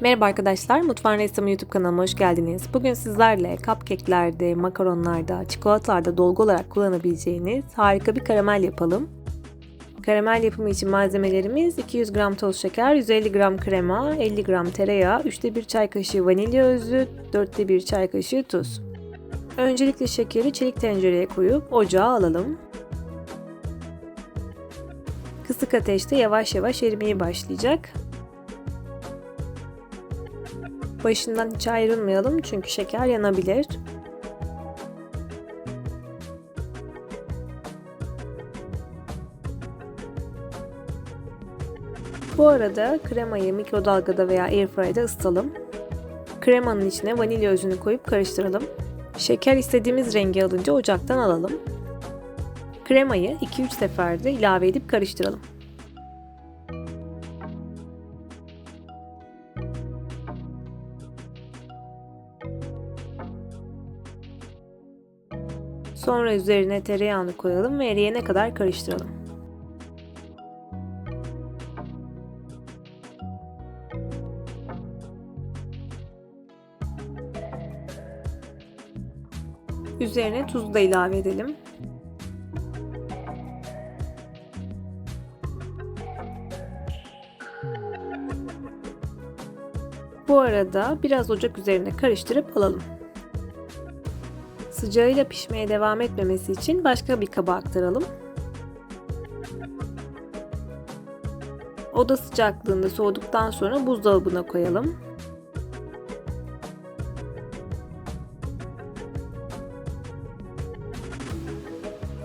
Merhaba arkadaşlar, Mutfağın Ressamı YouTube kanalıma hoş geldiniz. Bugün sizlerle cupcake'lerde, makaronlarda, çikolatalarda dolgu olarak kullanabileceğiniz harika bir karamel yapalım. Karamel yapımı için malzemelerimiz 200 gram toz şeker, 150 gram krema, 50 gram tereyağı, 3'te 1 çay kaşığı vanilya özü, 4'te 1 çay kaşığı tuz. Öncelikle şekeri çelik tencereye koyup ocağa alalım. Kısık ateşte yavaş yavaş erimeye başlayacak. Başından hiç ayrılmayalım çünkü şeker yanabilir. Bu arada kremayı mikrodalgada veya airfryer'da ısıtalım. Kremanın içine vanilya özünü koyup karıştıralım. Şeker istediğimiz rengi alınca ocaktan alalım. Kremayı 2-3 seferde ilave edip karıştıralım. Sonra üzerine tereyağını koyalım ve eriyene kadar karıştıralım. Üzerine tuz da ilave edelim. Bu arada biraz ocak üzerine karıştırıp alalım. Sıcağıyla pişmeye devam etmemesi için başka bir kaba aktaralım. Oda sıcaklığında soğuduktan sonra buzdolabına koyalım.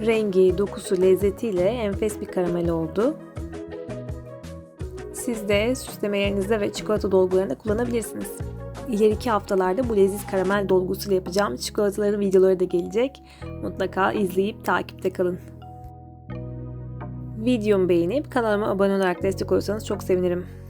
Rengi, dokusu, lezzetiyle enfes bir karamel oldu. Siz de süslemelerinizde ve çikolata dolgularında kullanabilirsiniz. İleriki haftalarda bu leziz karamel dolgusuyla yapacağım çikolataların videoları da gelecek. Mutlaka izleyip takipte kalın. Videomu beğenip kanalıma abone olarak destek olursanız çok sevinirim.